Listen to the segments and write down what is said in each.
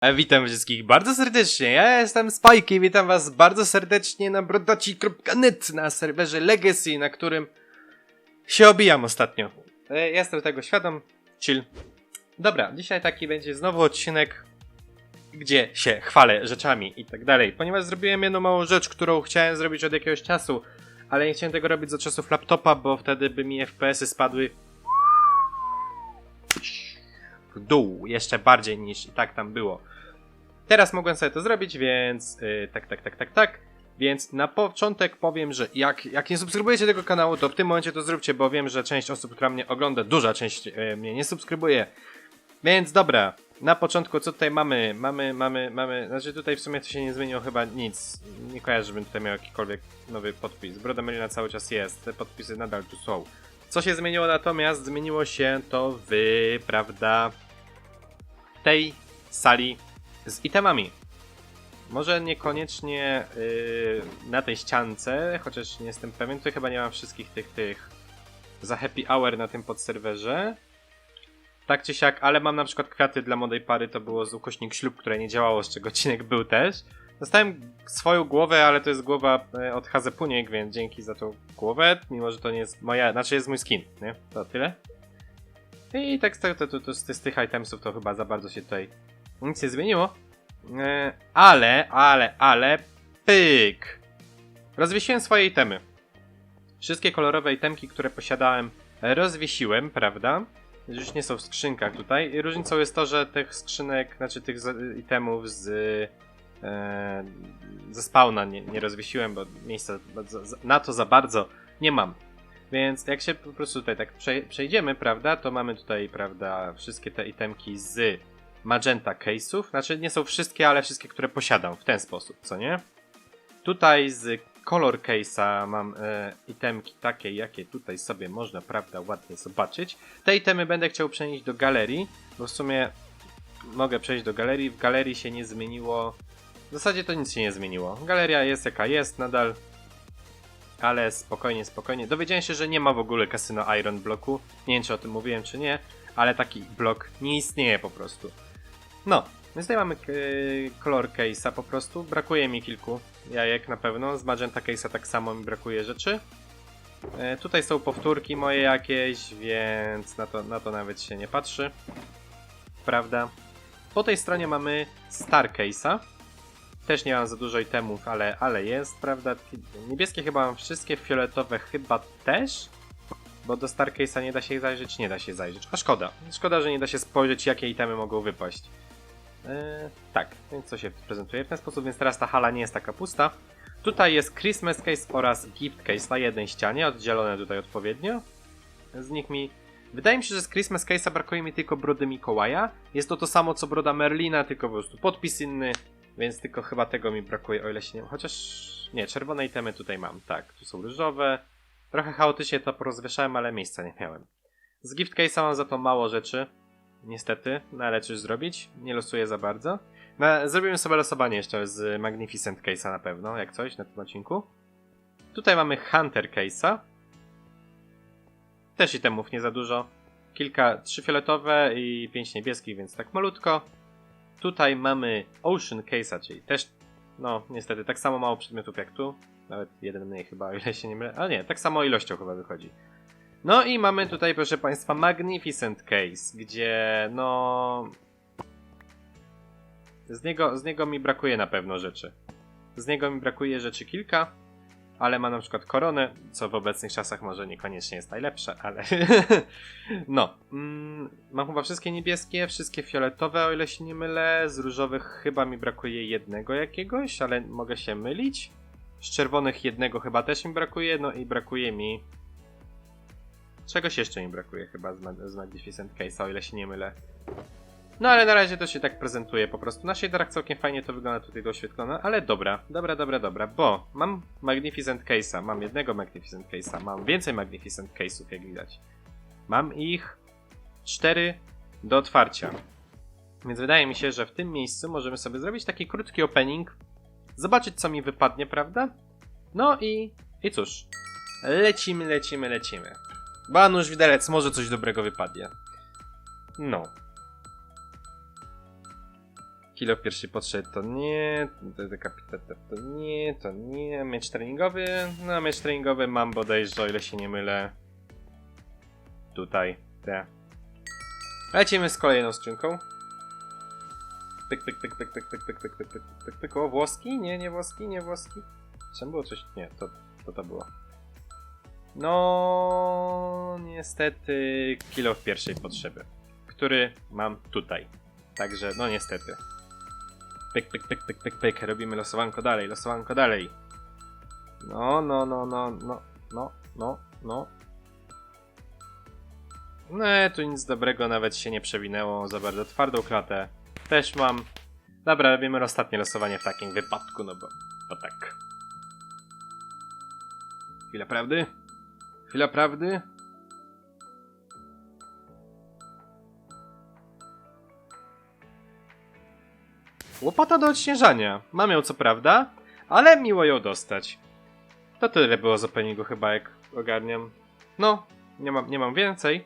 E, Witam wszystkich bardzo serdecznie, ja jestem Spike i witam was bardzo serdecznie na brodaci.net na serwerze Legacy, na którym się obijam ostatnio. E, Jestem tego świadom, chill. Dobra, dzisiaj taki będzie znowu odcinek, gdzie się chwalę rzeczami i tak dalej, ponieważ zrobiłem jedną małą rzecz, którą chciałem zrobić od jakiegoś czasu, ale nie chciałem tego robić za czasów laptopa, bo wtedy by mi FPS-y spadły dół jeszcze bardziej niż i tak tam było. Teraz mogłem sobie to zrobić, więc yy, tak, tak, tak, tak, tak. Więc na początek powiem, że jak, jak nie subskrybujecie tego kanału, to w tym momencie to zróbcie, bo wiem, że część osób, która mnie ogląda, duża część yy, mnie nie subskrybuje. Więc dobra, na początku co tutaj mamy? Mamy, mamy, mamy, znaczy tutaj w sumie to się nie zmieniło chyba nic. Nie kojarzę, żebym tutaj miał jakikolwiek nowy podpis. Broda Melina cały czas jest, te podpisy nadal tu są. Co się zmieniło natomiast? Zmieniło się to w, prawda, tej sali z itemami. Może niekoniecznie yy, na tej ściance, chociaż nie jestem pewien. Tutaj chyba nie mam wszystkich tych tych za happy hour na tym podserwerze. Tak czy siak, ale mam na przykład kwiaty dla młodej pary, to było z ukośnik ślub, które nie działało, z czego odcinek był też. Dostałem swoją głowę, ale to jest głowa e, od Hazepuniek, więc dzięki za tą głowę, mimo że to nie jest moja, znaczy jest mój skin, nie? To tyle. I tak to, to, to, to z, tych itemsów to chyba za bardzo się tutaj nic nie zmieniło. E, ale, ale, ale, pyk! Rozwiesiłem swoje itemy. Wszystkie kolorowe itemki, które posiadałem, rozwiesiłem, prawda? Już nie są w skrzynkach tutaj. Różnicą jest to, że tych skrzynek, znaczy tych itemów z, e, ze spawna nie, nie rozwiesiłem, bo miejsca na to za bardzo nie mam. Więc jak się po prostu tutaj tak prze, przejdziemy, prawda, to mamy tutaj, prawda, wszystkie te itemki z magenta case'ów. Znaczy nie są wszystkie, ale wszystkie, które posiadam w ten sposób, co nie? Tutaj z color case'a mam e, itemki takie, jakie tutaj sobie można, prawda, ładnie zobaczyć. Te itemy będę chciał przenieść do galerii, bo w sumie mogę przejść do galerii. W galerii się nie zmieniło. W zasadzie to nic się nie zmieniło. Galeria jest jaka jest nadal. Ale spokojnie, spokojnie. Dowiedziałem się, że nie ma w ogóle kasyno Iron Bloku. Nie wiem, czy o tym mówiłem, czy nie, ale taki blok nie istnieje po prostu. No, więc tutaj mamy yy, color case'a po prostu. Brakuje mi kilku jajek na pewno. Z magenta case'a tak samo mi brakuje rzeczy. E, tutaj są powtórki moje jakieś, więc na to, na to nawet się nie patrzy. Prawda? Po tej stronie mamy Star Case'a. Też nie mam za dużo itemów, ale, ale jest, prawda? Niebieskie chyba mam wszystkie, fioletowe chyba też. Bo do Star Case'a nie da się zajrzeć, nie da się zajrzeć. A szkoda. Szkoda, że nie da się spojrzeć, jakie itemy mogą wypaść. Eee, tak, więc co się prezentuje w ten sposób, więc teraz ta hala nie jest taka pusta. Tutaj jest Christmas Case oraz Gift Case na jednej ścianie, oddzielone tutaj odpowiednio. Z nich mi... Wydaje mi się, że z Christmas Case'a brakuje mi tylko brody Mikołaja. Jest to to samo co broda Merlina, tylko po prostu podpis inny, więc tylko chyba tego mi brakuje, o ile się nie... Chociaż... Nie, czerwone itemy tutaj mam, tak. Tu są różowe. Trochę chaotycznie to porozwieszałem, ale miejsca nie miałem. Z Gift Case'a mam za to mało rzeczy. Niestety, no ale cóż zrobić? Nie losuję za bardzo. No, zrobimy sobie losowanie jeszcze z Magnificent Case'a na pewno, jak coś na tym odcinku. Tutaj mamy Hunter Case'a. Też itemów nie za dużo. Kilka, trzy fioletowe i pięć niebieskich, więc tak malutko. Tutaj mamy Ocean Case'a, czyli też, no niestety, tak samo mało przedmiotów jak tu. Nawet jeden mniej chyba, o ile się nie mylę. Ale nie, tak samo ilością chyba wychodzi. No i mamy tutaj, proszę Państwa, Magnificent Case, gdzie no. Z niego, z niego mi brakuje na pewno rzeczy. Z niego mi brakuje rzeczy kilka, ale ma na przykład koronę, co w obecnych czasach może niekoniecznie jest najlepsze, ale. no. Mm, mam chyba wszystkie niebieskie, wszystkie fioletowe, o ile się nie mylę. Z różowych chyba mi brakuje jednego jakiegoś, ale mogę się mylić. Z czerwonych jednego chyba też mi brakuje, no i brakuje mi Czegoś jeszcze mi brakuje chyba z, Mag- z Magnificent Case, o ile się nie mylę. No ale na razie to się tak prezentuje po prostu. Na shaderach całkiem fajnie to wygląda tutaj doświetlone, ale dobra, dobra, dobra, dobra, bo mam Magnificent Case'a, mam jednego Magnificent Case'a, mam więcej Magnificent Case'ów jak widać. Mam ich cztery do otwarcia. Więc wydaje mi się, że w tym miejscu możemy sobie zrobić taki krótki opening, zobaczyć co mi wypadnie, prawda? No i, i cóż, lecimy, lecimy, lecimy. Banusz widelec, może coś dobrego wypadnie. No. Kilo w pierwszej potrzebie to nie, to, to, to nie, to nie, miecz treningowy, no miecz treningowy mam bodajże, o ile się nie mylę. Tutaj, te. Lecimy z kolejną skrzynką. Pyk, pyk, pyk, pyk, pyk, pyk, pyk, pyk, pyk, pyk, pyk, pyk, o, włoski? Nie, nie włoski, nie włoski. Czym było coś? Nie, to to, to było. No, niestety, kilo pierwszej potrzeby, który mam tutaj. Także, no niestety. Pyk, pyk, pyk, pyk, pyk, pyk. Robimy losowanko dalej, losowanko dalej. No, no, no, no, no, no, no, no. No, tu nic dobrego nawet się nie przewinęło za bardzo. Twardą klatę też mam. Dobra, robimy ostatnie losowanie w takim wypadku, no bo, bo tak. Chwila prawdy? Chwila prawdy? Łopata do odśnieżania. Mam ją co prawda, ale miło ją dostać. To tyle było z openingu chyba jak ogarniam. No, nie mam, nie mam więcej,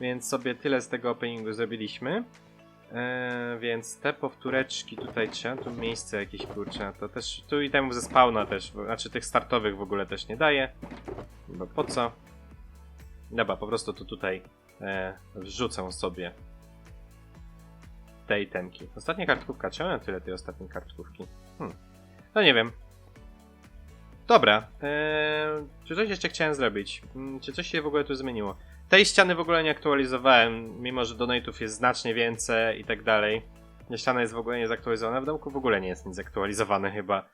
więc sobie tyle z tego openingu zrobiliśmy. Eee, więc te powtóreczki tutaj trzeba, tu miejsce jakieś kurcze, to też, tu i temu ze spawna też, bo- znaczy tych startowych w ogóle też nie daje. Bo po co? Dobra, po prostu to tutaj e, wrzucę sobie tej temki. Ostatnia kartkówka, czemu ja tyle tej ostatniej kartkówki? Hmm. No nie wiem. Dobra, eee, czy coś jeszcze chciałem zrobić? Mm, Czy coś się w ogóle tu zmieniło? Tej ściany w ogóle nie aktualizowałem, mimo że donate'ów jest znacznie więcej i tak dalej. Ściana jest w ogóle nie zaktualizowana, w domku w ogóle nie jest nic zaktualizowane chyba.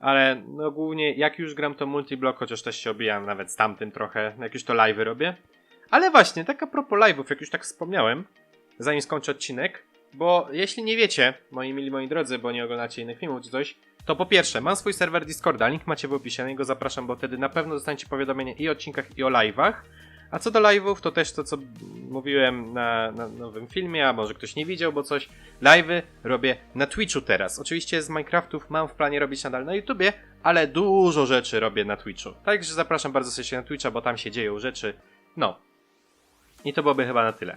Ale no głównie jak już gram to multiblock, chociaż też się obijam nawet z tamtym trochę, jak już to live'y robię. Ale właśnie, tak a propos live'ów, jak już tak wspomniałem, zanim skończę odcinek, bo jeśli nie wiecie, moi mili, moi drodzy, bo nie oglądacie innych filmów czy coś, to po pierwsze, mam swój serwer Discorda, link macie w opisie, na niego zapraszam, bo wtedy na pewno dostaniecie powiadomienia i o odcinkach, i o live'ach. A co do live'ów, to też to, co mówiłem na, na nowym filmie, a może ktoś nie widział, bo coś. Live'y robię na Twitchu teraz. Oczywiście z Minecraftów mam w planie robić nadal na YouTubie, ale dużo rzeczy robię na Twitchu. Także zapraszam bardzo serdecznie na Twitcha, bo tam się dzieją rzeczy. No. I to byłoby chyba na tyle.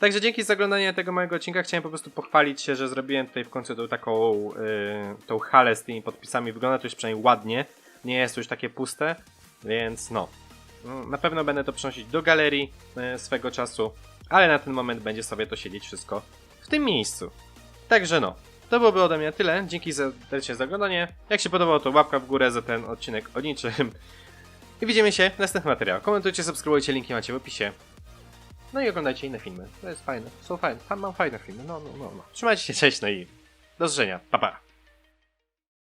Także dzięki za oglądanie tego mojego odcinka. Chciałem po prostu pochwalić się, że zrobiłem tutaj w końcu tą taką yy, tą halę z tymi podpisami. Wygląda to już przynajmniej ładnie. Nie jest to już takie puste, więc no. Mm, Na pewno będę to przenosić do galerii e, swego czasu, ale na ten moment będzie sobie to siedzieć wszystko w tym miejscu. Także no, to byłoby ode mnie tyle. Dzięki za, za oglądanie. Jak się podobało, to łapka w górę za ten odcinek o niczym. I widzimy się w następnym materiałach. Komentujcie, subskrybujcie, linki macie w opisie. No i oglądajcie inne filmy. To jest fajne. Są fajne. Tam mam fajne filmy. No, no, no. no. Trzymajcie się, cześć, no i do zobaczenia. Pa, pa.